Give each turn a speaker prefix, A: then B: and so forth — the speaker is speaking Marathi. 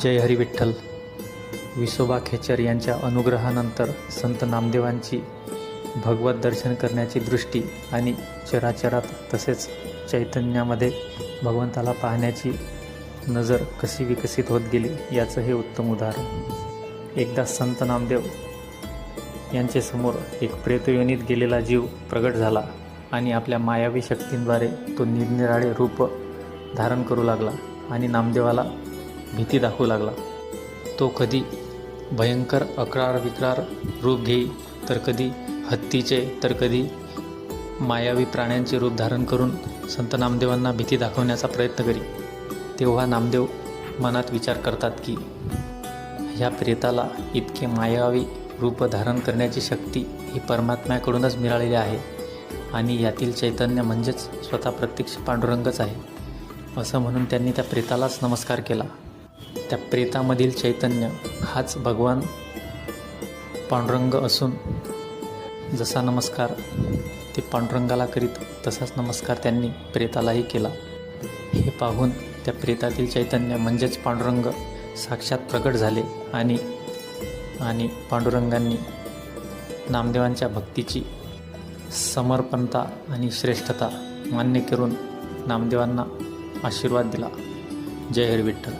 A: जय हरी विठ्ठल विसोबा खेचर यांच्या अनुग्रहानंतर संत नामदेवांची भगवत दर्शन करण्याची दृष्टी आणि चराचरात तसेच चैतन्यामध्ये भगवंताला पाहण्याची नजर कशी विकसित होत गेली याचं हे उत्तम उदाहरण. एकदा संत नामदेव यांच्यासमोर एक प्रेतयोनीत गेलेला जीव प्रगट झाला आणि आपल्या मायावी शक्तींद्वारे तो निरनिराळे रूप धारण करू लागला आणि नामदेवाला भीती दाखवू लागला. तो कधी भयंकर अकरार विक्रार रूप घेई तर कधी हत्तीचे तर कधी मायावी प्राण्यांचे रूप धारण करून संत नामदेवांना भीती दाखवण्याचा प्रयत्न करी. तेव्हा नामदेव मनात विचार करतात की ह्या प्रेताला इतके मायावी रूप धारण करण्याची शक्ती ही परमात्म्याकडूनच मिळालेली आहे आणि यातील चैतन्य म्हणजेच स्वतः प्रत्यक्ष पांडुरंगच आहे. असं म्हणून त्यांनी त्या प्रेतालाच नमस्कार केला. त्या प्रेतामधील चैतन्य हाच भगवान पांडुरंग असून जसा नमस्कार ते पांडुरंगाला करीत तसाच नमस्कार त्यांनी प्रेतालाही केला. हे पाहून त्या प्रेतातील चैतन्य म्हणजेच पांडुरंग साक्षात प्रकट झाले आणि आणि पांडुरंगांनी नामदेवांच्या भक्तीची समर्पणता आणि श्रेष्ठता मान्य करून नामदेवांना आशीर्वाद दिला. जय हरी विठ्ठल